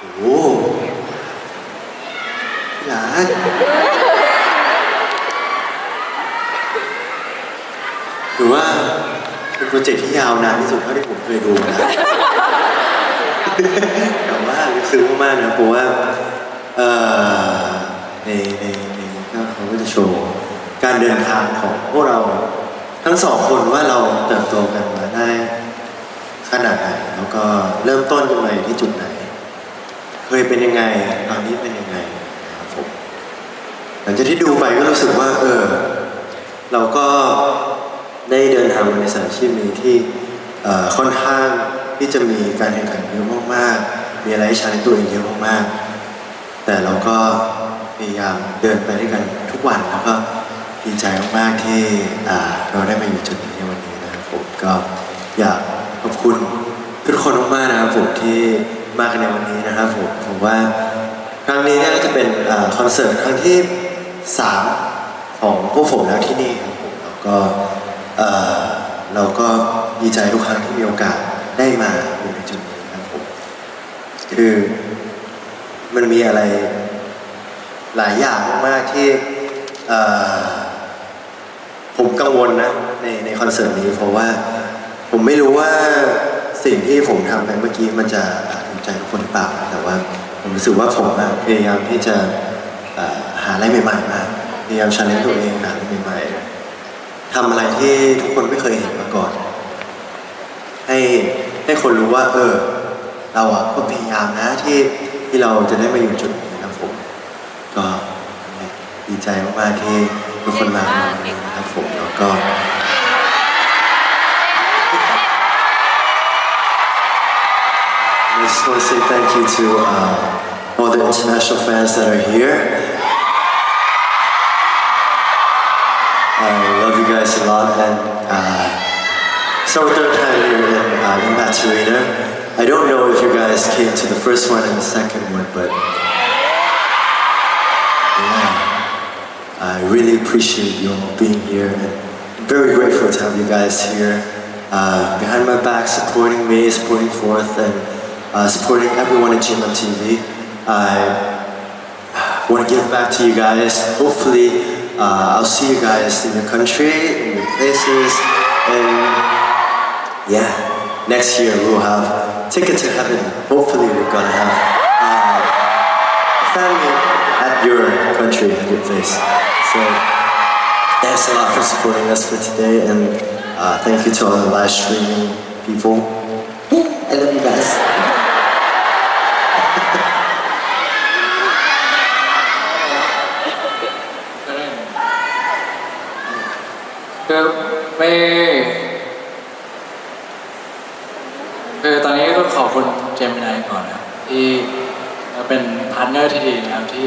โอ้หพี่หลานถือว่าเป็นโปรเจกต์ที่ยาวนานที่สุดเท่าที่ผมเคยดูนะแต่ว่าซึ้งมากๆนะเพราะว่าเอ่อในในในก็เขาก็จะโชว์การเดินทางของพวกเราทั้งสองคนว่าเราเติบโตกันมาได้ขนาดไหนแล้วก็เริ่มต้นกันมาอยู่ที่จุดไหน เคยเป็นยังไงตอนนี้เป็นยังไงนะครับผมหลังจากที่ดูไปก็รู้สึกว่า เออ เราก็ได้เดินทางมาในสายอาชีพนี้ที่เอ่ค่อนข้างที่จะมีการแข่งขันเยอะมากๆมีอะไรให้ใช้ตัวเองเยอะมากๆแต่เราก็พยายามเดินไปด้วยกันทุกวันแล้วก็ดีใจมากๆที่เราได้มาอยู่จุดนี้ในวันนี้นะครับผมก็อยากขอบคุณทุกคนมากๆนะครับผมที่ มากในวันนี้นะครับผมผมว่าครั้งนี้เนี่ยก็จะเป็นอคอนเสิร์ตครั้งที่สามของพวกผมแล้วที่นี่ครับผมแล้วก็เราก็ดีใจทุกครั้งที่มีโอกาสได้มาอยู่ในจุดนี้ครับผมคือมันมีอะไรหลายอย่างมากๆที่ผมกังวลนะในในคอนเสิร์ตนี้เพราะว่าผมไม่รู้ว่าสิ่งที่ผมทำไปเมื่อกี้มันจะ ทุกคนหรือเปล่าแต่ว่าผมรู้สึกว่าผมอะพยายามที่จะเอ่อหาอะไรใหม่ๆมาพยายามชันเลนตัวเองหาอะไรใหม่ๆทำอะไรที่ทุกคนไม่เคยเห็นมาก่อน ให้ให้คนรู้ว่า เออ เราอะก็พยายามนะที่ที่เราจะได้มาอยู่จุดนี้นะครับผม ก็ดีใจมากๆที่ทุกคนมาในวันนี้นะครับผมแล้วก็ you to uh, all the international fans that are here. I love you guys a lot, and uh, our third time here in uh, Impact Arena. I don't know if you guys came to the first one and the second one, but yeah, I really appreciate you all being here, and very grateful to have you guys here uh, behind my back, supporting me, supporting Fourth, and uh, supporting everyone at GM TV. I want to give back to you guys. Hopefully, uh, I'll see you guys in your country, in your places, and yeah, next year we'll have Ticket to Heaven. Hopefully, we're gonna have uh, family at your country, at your place. So, thanks a lot for supporting us for today, and uh, thank you to all the live streaming people. I love you guys. คือไม่คือตอนนี้ก็ขอบคุณเจมินายก่อนนะครับที่เป็นพาร์ทเนอร์ที่ดีนะครับที่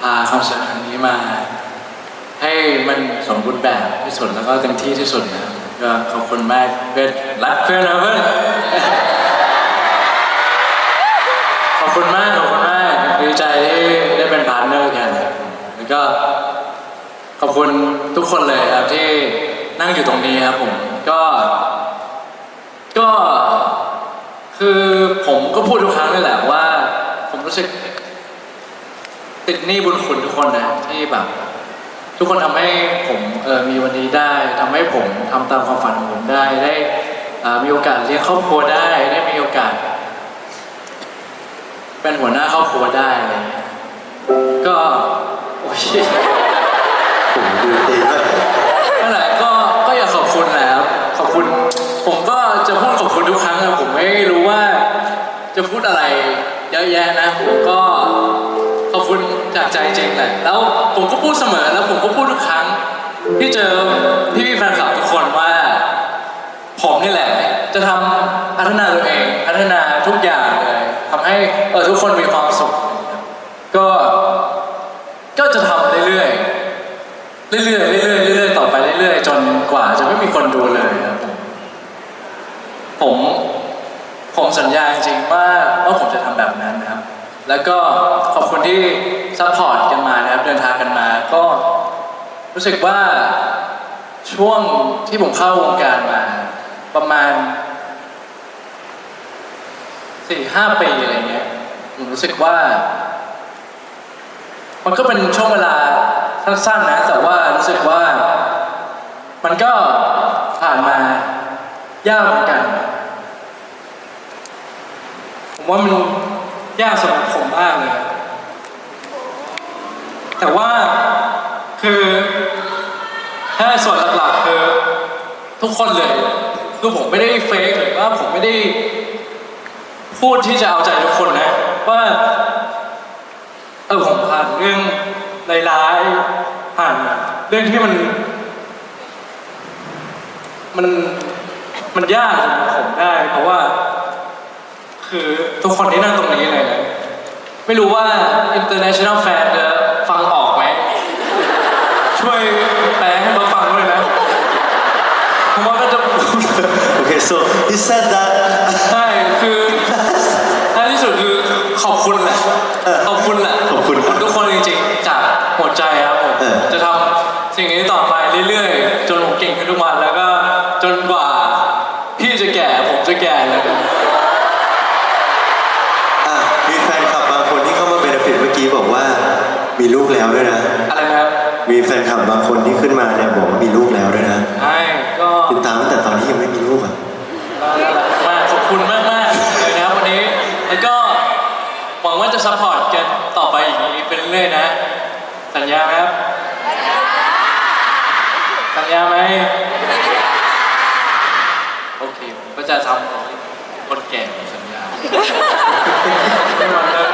พาคอนเสิร์ตครั้งนี้มา ให้มันสมบูรณ์แบบที่สุดแล้วก็เต็มที่ที่สุดนะครับก็ขอบคุณมากเพื่อนรักเพื่อนนะเพื่อนขอบคุณมากขอบคุณมากดีใจที่ได้เป็นพาร์ทเนอร์กันแล้วก็ขอบคุณทุกคนเลยครับที่ นั่งอยู่ตรงนี้ครับผมก็ ก็ คือผมก็พูดทุกครั้งเลยแหละว่า ผมรู้สึก ติดหนี้บุญคุณทุกคนนะที่แบบ ทุกคนทำให้ผมเออมีวันนี้ได้ทำให้ผมทำตามความฝันของผมได้ได้มีโอกาสเลี้ยงครอบครัวได้ได้มีโอกาส เป็นหัวหน้าครอบครัวได้อะไรเงี้ยก็โอ้ย ผมดูดีมาก นั่นแหละก็ก็อยากขอบคุณแหละครับขอบคุณ ผมก็จะพูดขอบคุณ ทุกครั้งอะผมไม่รู้ว่า จะพูดอะไรเยอะแยะนะผมก็ขอบคุณจากใจจริงแหละ แล้วผมก็พูดเสมอแล้วผมก็พูดทุกครั้ง ที่เจอพี่พี่แฟนคลับทุกคนว่า ผมนี่แหละ จะทำพัฒนาตัวเอง พัฒนาทุกอย่างเลยทำให้เออทุกคนมีความสุขก็ก็จะทำเรื่อยๆเรื่อยๆเรื่อยๆเรื่อยๆต่อไปเรื่อยๆจนกว่าจะไม่มีคนดูเลย ผมผมสัญญาจริงๆว่าว่าผมจะทำแบบนั้นนะครับ แล้วก็ขอบคุณที่ซัพพอร์ตกันมานะครับ เดินทางกันมา ก็รู้สึกว่าช่วงที่ผมเข้าวงการมา ประมาณสี่ห้าปีอะไรเงี้ยผผมรู้สึกว่า มันก็เป็นช่วงเวลาสั้นๆนะ แต่ว่ารู้สึกว่า มันก็ผ่านมายากเหมือนกัน ผมว่ามันยากสำหรับผมมากเลย แต่ว่าคือถ้าส่วนหลักๆคือทุกคนเลยคือผมไม่ได้เฟกหรือว่าผมไม่ได้พูดที่จะเอาใจทุกคนนะ ว่าเออผมผ่านเรื่องร้ายๆผ่านเรื่องที่มัน มันมันยากสำหรับผมได้ เพราะว่า คือทุกคนที่นั่งตรงนี้เลยนะไม่รู้ว่า international fan จะฟังออกไหม ช่วยแปลให้มาฟังด้วยนะผมว่าก็จะ Okay, so he said that ใช่คือท้ายที่สุดคือขอบคุณแหละเออขอบคุณแหละขอบคุณทุกคนจริงๆ จากหัวใจครับผมเออจะทำสิ่งนี้ต่อไปเรื่อยๆ จนผมเก่งขึ้นทุกวันแล้วก็จนกว่าพี่จะแก่ผมจะแก่เลย อะมีแฟนคลับบางคนที่เข้ามาเบนฟิตเมื่อกี้บอกว่า มีลูกแล้วด้วยนะ อะไรนะครับมีแฟนคลับบางคนที่ขึ้นมาเนี่ยบอกว่ามีลูกแล้วด้วยนะใช่ก็ติดตามตั้งแต่ตอนที่ยังไม่มีลูกอะน่ารักมากขอบคุณมากมากๆเลยนะครับวันนี้แล้วก็หวังว่าจะซัพพอร์ตกันต่อไปอย่างนี้เป็นเรื่อยๆนะ สัญญาไหมครับ สัญญาไหมโอเคผมก็จะทำของคนแก่สัญญาไม่วันเลิ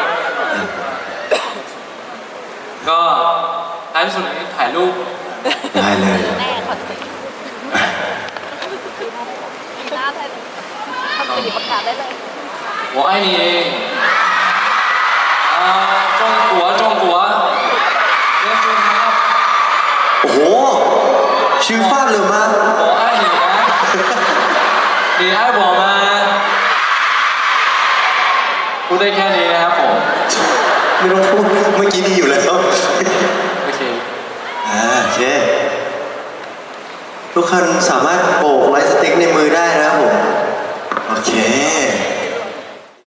กก็ท้ายที่สุดนี้ถ่ายรูป ได้เลย แน่คอนเสิร์ตปีหน้าได้เลยทำสี่ประกาศได้เลย 我爱你啊中国中国เรียกชื่อครับ โอ้โห ชื่อฟาดเลยมา ได้แค่นี้นะครับผม ไม่ต้องพูดเมื่อกี้ดีอยู่แล้วโอเค อ่าโอเค ทุกคนสามารถโบกไลท์สติ๊กในมือได้นะ